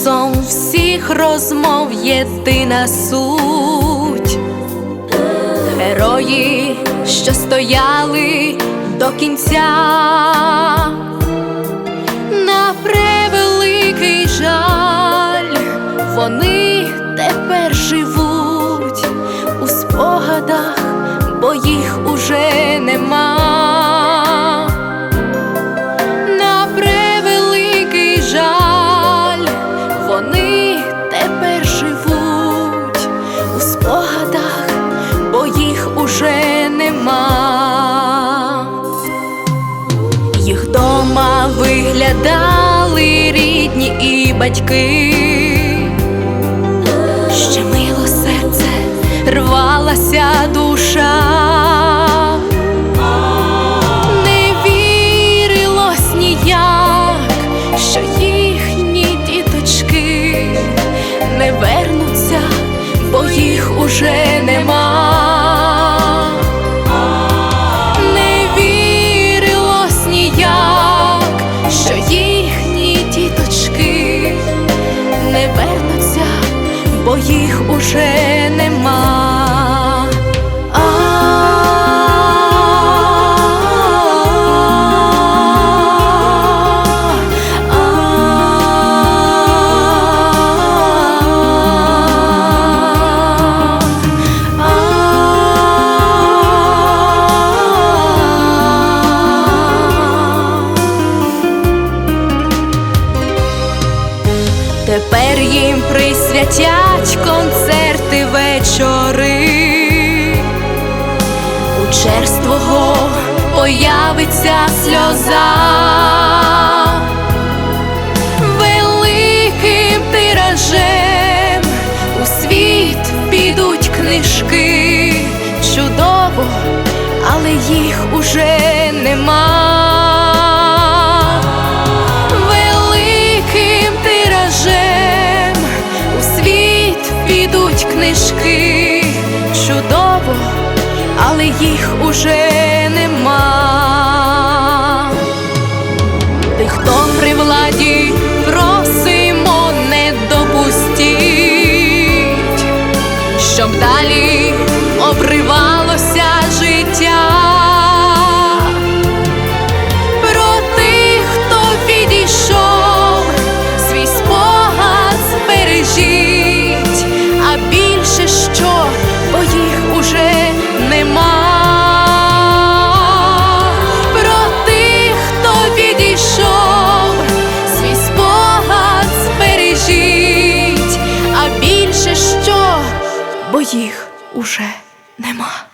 Останнім всіх розмов єдина суть. Герої, що стояли до кінця, виглядали рідні і батьки, ще мило серце рвалася душа. Не вірилось ніяк, що їхні діточки не вернуться, бо їх уже нема. Їх уже їм присвятять концерти вечори. У черствого появиться сльоза. Великим тиражем у світ підуть книжки. Чудово, але їх уже нема. Книжки. Чудово, але їх уже нема. Тих, хто при владі просимо не допустіть, щоб далі уже нема.